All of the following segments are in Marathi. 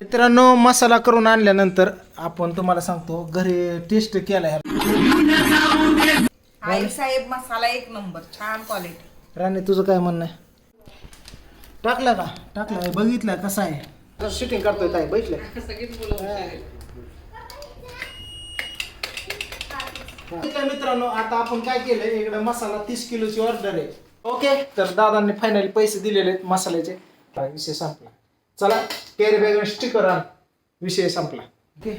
मित्रांनो मसाला करून आणल्यानंतर आपण तुम्हाला सांगतो घरी टेस्ट केला ह्या आई साहेब मसाला एक नंबर छान क्वालिटी राणे तुझं काय म्हणणं आहे? टाकला का? टाकला बघितलं कसा आहे? शूटिंग करतोय ताई बघितलं. ठीक आहे मित्रांनो आता आपण काय केलंय? इकडे मसाला तीस किलोची ऑर्डर आहे. ओके तर दादांनी फायनली पैसे दिलेले आहेत मसाल्याचे. विषय संपला. चला कॅरी बॅग स्टिकर आण. विषय संपला. ओके.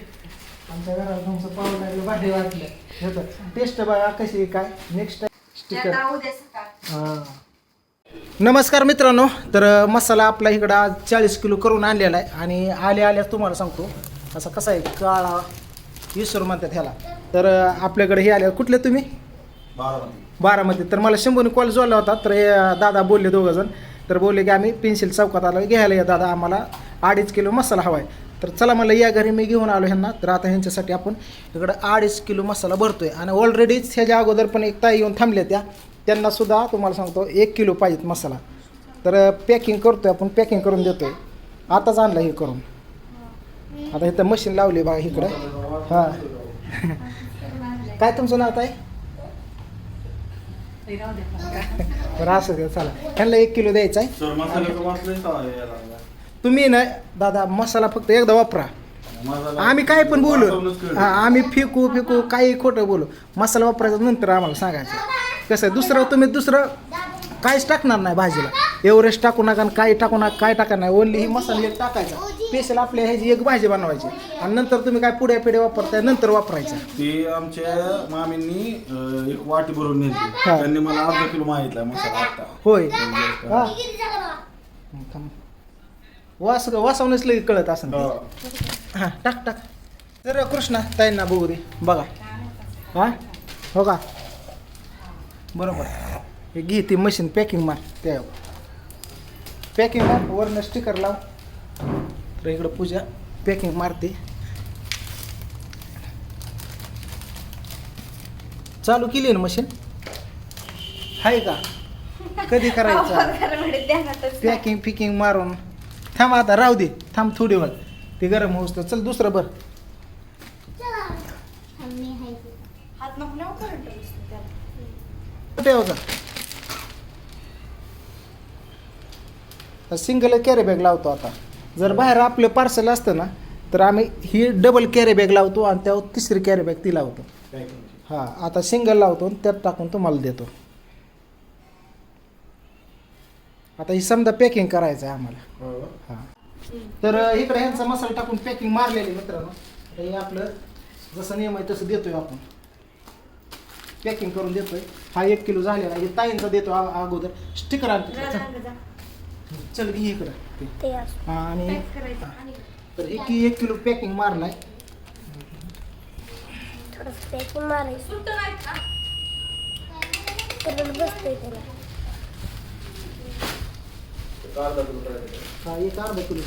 आमच्या घरात तुमचं पाहून लागलं भांडे वाटलं टेस्ट बघा कशी काय? नेक्स्ट स्टिकर हा. नमस्कार मित्रांनो. तर मसाला आपला इकडं आज चाळीस किलो करून आणलेला आहे. आणि आल्या आल्या तुम्हाला सांगतो. असा कसा आहे काळा ईश्वर म्हणतात ह्याला. तर आपल्याकडे हे आले. कुठले तुम्ही? बारामती. तर मला शंभूने कॉल जोडला होता. तर हे दादा बोलले दोघं जण. तर बोलले की आम्ही पेन्सिल चौकात आलो घ्यायला या दादा आम्हाला अडीच किलो मसाला हवा आहे तर चला मला या घरी मी घेऊन आलो ह्यांना. तर आता ह्यांच्यासाठी आपण इकडं अडीच किलो मसाला भरतो आहे आणि ऑलरेडीच ह्याच्या अगोदर पण एक ताई येऊन थांबल्या त्या. त्यांनासुद्धा तुम्हाला सांगतो एक किलो पाहिजेत मसाला. तर पॅकिंग करतो आहे आपण पॅकिंग करून देतो आहे आताच आणलं हे करून. आता इथं मशीन लावली बघा इकडं. हां. काय तुमचं नाव ताई? बरं असं द्या चला. ह्यांना एक किलो द्यायचा आहे. सर मसाल्याचं वाचलंय का याला? तुम्ही ना दादा मसाला फक्त एकदा वापरा. आम्ही काय पण बोलू. हा, आम्ही फेकू फेकू काही खोटं बोलू. मसाला वापरायचा नंतर आम्हाला सांगायचं. कसं आहे दुसरं तुम्ही दुसरं काहीच टाकणार नाही भाजीला. एव्हरेस्ट टाकू नका आणि काही टाकू नका काय टाका नाही. ओनली ही मसाला एक टाकायचा. स्पेशल आपल्या ह्याची एक भाजी बनवायची. आणि नंतर तुम्ही काय पुढे पिढे वापरताय नंतर वापरायचं. ती आमच्या मामींनी अं, एक वाटी भरून नेली. हा. त्यांनी मला अर्धा किलो मागितला मसाला आता होय. हा. थांब. वास वासावूनच लगेच कळत असं हो. हां टाक टाक. तर कृष्णा ताईंना बघू दे. बघा. हां? हो का? बरोबर. हे घे ती मशीन पॅकिंग मार. त्या. पॅकिंग मार वरनं स्टिकर लाव. तर इकडं पूजा पॅकिंग मारते. चालू केली ना मशीन आहे का? कधी करायचं? पॅकिंग फिकिंग मारून. थांब आता राहू दे. थांब थोडी वेळ. ते गरम होऊस तर चल दुसरं बर हात नको नेऊ करंट कुठे होता सिंगल कॅरी बॅग लावतो आता. जर बाहेर आपलं पार्सल असतं ना तर आम्ही ही डबल कॅरी बॅग लावतो आणि त्यावर तिसरी कॅरी बॅग ती लावतो. हां आता सिंगल लावतो आणि त्यात टाकून तुम्हाला देतो. आता ही समजा पॅकिंग करायचं आहे आम्हाला. हो. हां. तर इकडे ह्यांचा मसाला टाकून पॅकिंग मारलेली मित्रांनो. आता हे आपलं जसं नियम आहे तसं देतोय आपण. पॅकिंग करून देतोय. हा एक किलो झालेला हे ताईंचा देतो अगोदर. स्टिकर आणतो. चल. घे इकडं. ते. हा, आणि तर एक एक किलो पॅकिंग मारलाय. हा एक अर्धा किलो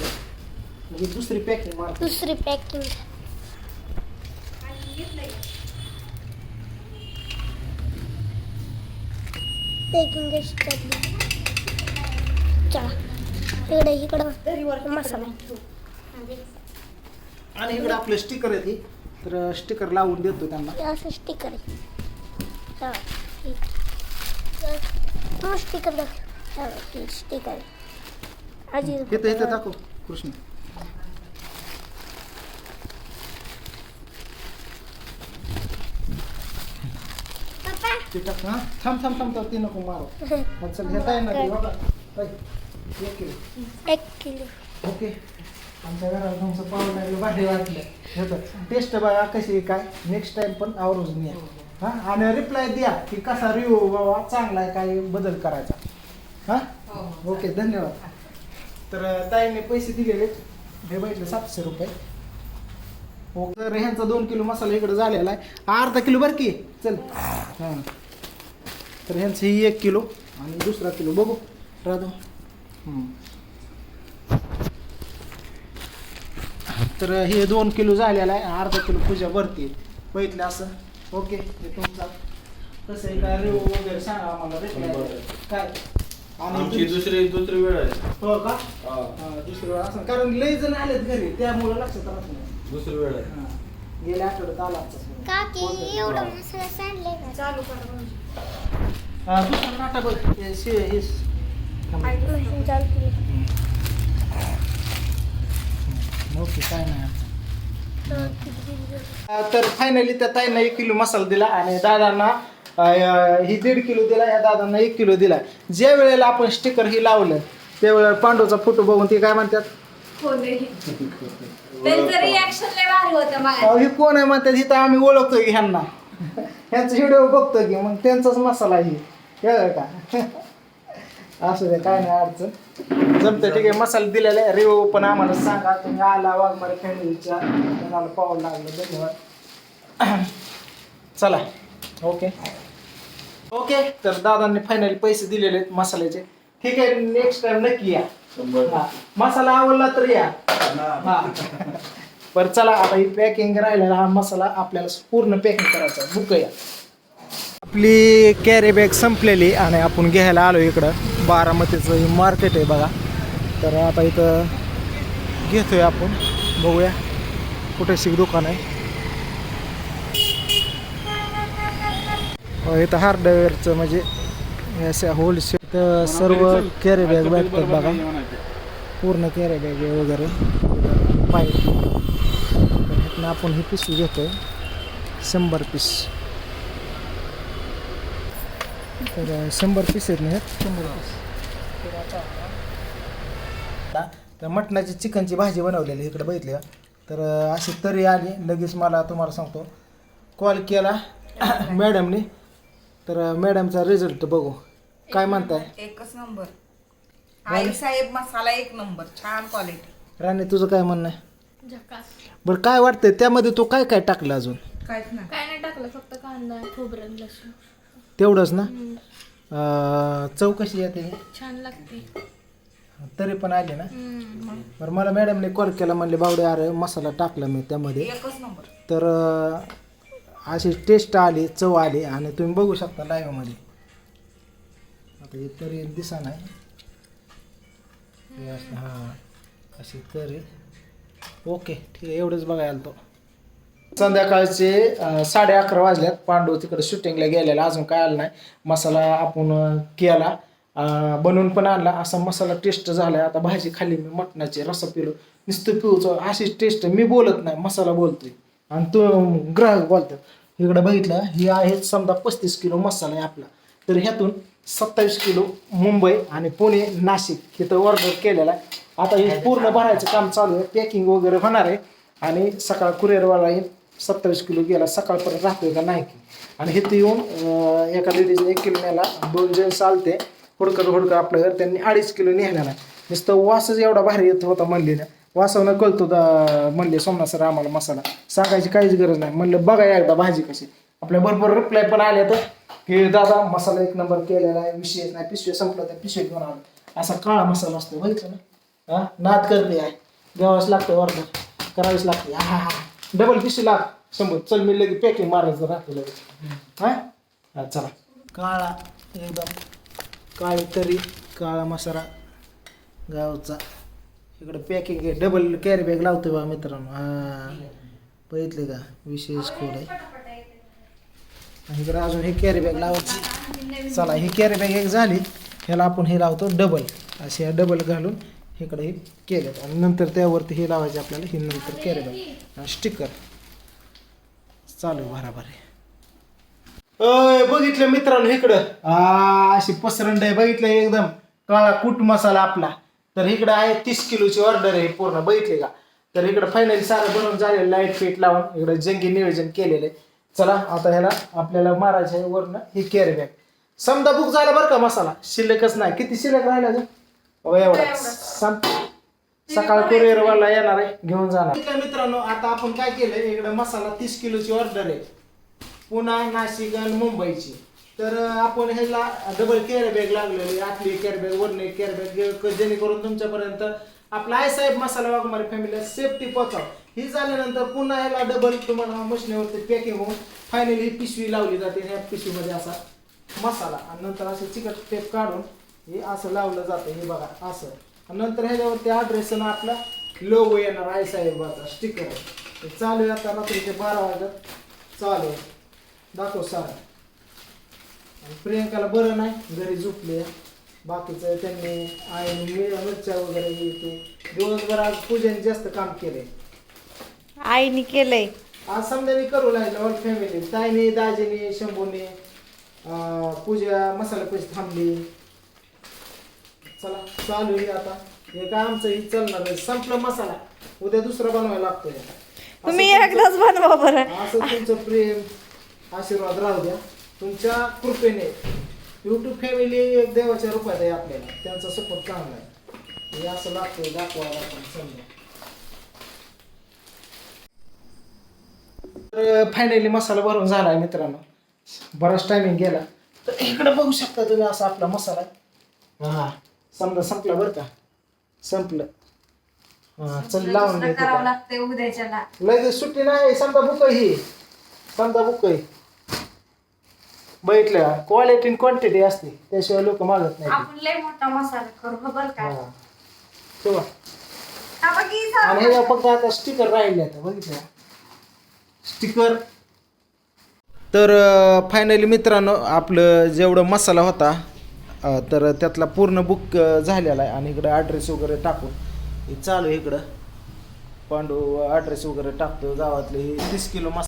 म्हणजे दुसरी पॅकिंग मार दुसरी पॅकिंग पॅकिंग कशी टाकली चला इकडे इकडं. मसाला आणि इकडे आपलं स्टिकर आहे ते. तर स्टिकर लावून देतो त्यांना. असं स्टिकर आहे. स्टिकर स्टिकर आजी इथं इथं दाखव कृष्ण. हा. थांब थांब थांब थांब, ते नको मारो. मग चल घेता येणार एक किलो. एक किलो. ओके. आमच्या घरात तुमचं पाहून लागलं भांडे वाटलं. टेस्ट बघा कशी काय. नेक्स्ट टाइम पण आवर्जून या. हा? आणि रिप्लाय द्या की कसा रिव्ह्यू बाबा चांगला आहे काय बदल करायचा. हा? ओके धन्यवाद. तर ताईने पैसे दिलेले. हे बघितले सातशे रुपये. हो तर ह्यांचा दोन किलो मसाला इकडे झालेला आहे. अर्धा किलो बरं की. चल. हां. तर ह्यांचं ही एक किलो आणि दुसरा किलो. बघू. राधू. हम्म. तर हे दोन किलो झालेलं आहे अर्धा किलो पूजा भरते. बघितलं असं? ओके हे तुमचा. कसं आहे काय रिव्ह्यू वगैरे सांगा आम्हाला reply. काय? आणि आमची दुसरी दुसरी वेळ आहे. हो का? हा, हा, दुसरी वेळ असं. कारण लई जण आलेत घरी त्यामुळे लक्षात राहत नाही. दुसरी वेळ आहे. हा. गेल्या आठवड्यात आला आमचा. काकी एवढं मसाला सांडले का? चालू कर म्हणजे. हा, दुसरा नाटक. हे शे- हे ओके काय नाही. तर किती दिवस झाले? अं, तर फायनली त्या ताईंना एक किलो मसाला दिला आणि दादांना अं, ही दीड किलो दिला या दादांना एक किलो दिला. ज्या वेळेला आपण स्टिकर ही लावलं त्यावेळेला पांडूचा फोटो बघून ते काय म्हणतात? त्यांचं रिॲक्शन लय भारी होतं मला. अहो, हे कोण आहे म्हणतात? इथं आम्ही ओळखतोय की ह्यांना. ह्यांचा व्हिडिओ बघतोय की मग त्यांचाच मसाला ही कळलं का? असू दे काय नाही अडचण. जमतं ठीक आहे. मसाला दिलेला आहे. रिव्ह्यू पण आम्हाला सांगा. तुम्ही आला वाघमारे फॅमिलीच्या तुम्हाला पाहावं लागलं. धन्यवाद. चला. ओके ओके तर दादांनी फायनली पैसे दिलेले आहेत मसाल्याचे. ठीक आहे नेक्स्ट टाइम नक्की या. हा. मसाला आवडला तर या. हा. बरं चला. आता ही पॅकिंग राहिलेला हा मसाला आपल्याला पूर्ण पॅकिंग करायचा बुक या आपली कॅरी बॅग संपलेली आणि आपण घ्यायला आलो इकडं. बारामतीचं हे मार्केट आहे बघा. तर आता इथं घेतोय आपण. बघूया कुठे शिक दुकान आहे. इथं हार्डवेअरचं म्हणजे अशा होलसेल तर सर्व कॅरी बॅग भेटतात बघा. पूर्ण कॅरी बॅग वगैरे. पाहिजे आपण ही पिशवी घेतोय. शंभर पीस तर शंभर पीस आहेत ना ह्यात शंभर पीस तर मटणाची चिकनची भाजी बनवलेली इकडे बघितली का? तर अशी तरी आली लगेच मला तुम्हाला सांगतो. कॉल केला मॅडमनी तर मॅडमचा रिझल्ट बघू. काय म्हणताय? एकच नंबर. आई साहेब मसाला एक नंबर छान क्वालिटी राणे तुझं काय म्हणणं आहे? बरं काय वाटतंय? त्यामध्ये तू काय काय टाकलं अजून? काहीच नाही. काय नाही टाकलं फक्त कांदा खोबरं लसूण. तेवढंच ना? अं, चव कशी येते. छान लागते. तरी पण आली ना? बरं मला मॅडमने कॉल केला म्हणले बावडे अरे मसाला टाकला मी त्यामध्ये. एकच नंबर तर अं, अशी टेस्ट आली चव आली आणि तुम्ही बघू शकता लाईव्हमध्ये आता हे तरी दिसा नाही. हे असं- हां अशी तरी. ओके ठीक आहे एवढंच बघायला तो. संध्याकाळचे साडे अकरा वाजल्यात. पांडू तिकडे शूटिंगला गेलेला. अजून काय आलं नाही. मसाला आपण केला. बनवून पण आणला. असा मसाला टेस्ट झालाय. आता भाजी खाल्ली मी मटणाची रस्सा पिलो नुसतं पिऊचं. अशीच टेस्ट मी बोलत नाही मसाला बोलतोय. आणि तो ग्राहक बोलतात इकडं बघितलं ही आहे समजा पस्तीस किलो मसाला आहे आपला. तर ह्यातून सत्तावीस किलो मुंबई आणि पुणे नाशिक. इथं ऑर्डर केलेला आहे. आता हे पूर्ण भरायचं काम चालू आहे. पॅकिंग वगैरे होणार आहे. आणि सकाळ कुरिअरवाला येईल सत्तावीस किलो गेला सकाळपर्यंत राहतोय का नाही की? आणि हे येऊन एका लेडीजने एक किलो नेला दोन जेंट्स आलते हुडकत हुडकत आपल्याकडे त्यांनी अडीच किलो नेलेला नुसतं वासच एवढा भारी येत होता म्हणले ना कळतो म्हणले सोमनाथ सर आम्हाला मसाला. सांगायची काहीच गरज नाही. म्हणलं बघा एकदा भाजी कशी. आपल्या भरपूर रिप्लाय पण आले तर की दादा मसाला एक नंबर केलेला आहे विषय नाही पिशवी संपला तर पिशवी घेऊन आलो. असा काळा मसाला असतो बघितलं ना? हा? नाद करते आहे. द्यावाच लागतं वर्धा करावीच लागते. हा हा डबल पिशवी लाग शंभर. चल मी लगेच पॅकिंग मारायचं राहते लगेच. हा? हा चला. काळा एकदम. काळी तरी काळा मसाला. गावचा. इकडं पॅकिंग आहे. डबल कॅरी बॅग लावतोय बा मित्रांनो. हा. बघितले का? विशेष कोड आहे. आणि इकडं अजून हे कॅरी बॅग लावायची. चला ही कॅरी बॅग एक झाली. ह्याला आपण हे लावतो डबल असे डबल घालून इकडे हे केलं आणि नंतर त्यावरती हे लावायचे आपल्याला ही नंतर कॅरी बॅग स्टिकर चालू बराबर अय बघितलं मित्रांनो इकडं. आ, अशी पसरंड आहे बघितलं एकदम. काळा कुट मसाला आपला. तर इकडं आहे तीस किलोची ऑर्डर आहे पूर्ण बघितले का? तर इकडं फायनली सारं बनवून झालेलं लाइट फिट लावून इकडं जंगी नियोजन केलेलं आहे. चला आता ह्याला आपल्याला मारायचं आहे वरनं ही कॅरी बॅग समजा बुक झाला बरं का मसाला. शिल्लकच नाही. किती शिल्लक राहिला एवढा. संप सकाळ कुरिअर वाला येणार आहे घेऊन जाणार. मित्रांनो आता आपण काय केलंय इकडे मसाला तीस किलोची ऑर्डर आहे. पुणा नाशिक आणि मुंबईची. तर आपण ह्याला डबल कॅरी बॅग लागलेली आतली कॅरी बॅग वरली कॅरी बॅग जेणेकरून तुमच्यापर्यंत आपला आय साहेब मसाला वाघमारी फॅमिलीला सेफ्टी पोचाव ही झाल्यानंतर पुन्हा ह्याला डबल तुम्हाला मशीनीवरती पॅकिंग होऊन फायनली ही पिशवी लावली जाते ह्या पिशवीमध्ये असा मसाला. आणि नंतर असे चिकट टेप काढून हे असं लावलं जातं हे बघा असं. नंतर ह्याच्यावरती आणि आपला लोगो येणार आई साहेबाचा स्टिकर ते चालू आहे आता रात्रीचे बारा वाजत. चालू दाखव सारा. आणि प्रियंकाला बरं नाही घरी झोपले बाकीचं त्यांनी आईने मिर- मिरच्या वगैरे हे ते दिवसभर आज पूजेने जास्त काम केलंय. आईने केलंय. आज समजा मी करू लागलो ऑल फॅमिली ताईने दाजीने शंभूने पूजा मसाला पैसे थांबली. चला चालू आहे आता. हे काय आमचं हे चालणार आहे. संपलं मसाला. उद्या दुसरा बनवायला लागतोय. तुम्ही असं एकदाच बनवा बरं. असं तुमचं प्रेम आशीर्वाद राहू द्या. तुमच्या कृपेने. युट्यूब फॅमिली एक देवाच्या रूपात आहे आपल्याला. त्यांचा सपोर्ट चांगला आहे. हे असं लागतंय दाखवायला आपण समजा. तर फायनली मसाला भरून झाला आहे मित्रांनो. बराच टायमिंग गेला. तर इकडे बघू शकता तुम्ही असा आपला मसाला. आहे हा. समजा संपला बरं का. संपलं. हा चल लावून घे करावं तिथं. लागतंय उद्याच्याला. लगेच सुट्टी नाही समजा बुक ही. समजा बुक आहे. बघितलं क्वालिटी आणि क्वांटिटी असते. त्याशिवाय लोक मागत नाही आपण लय मोठा मसाला करू हो बरं का? हा. हा बघी आणि ह्याला फक्त आता स्टिकर राहिले आता बघितलं? स्टिकर तर फायनली मित्रांनो आपलं जेवढं मसाला होता तर त्यातला पूर्ण बुक झालेला आहे. आणि इकडं ॲड्रेस वगैरे टाकून हे चालू आहे इकडं. पांडू ॲड्रेस वगैरे टाकतो गावातले. तीस किलो मसाला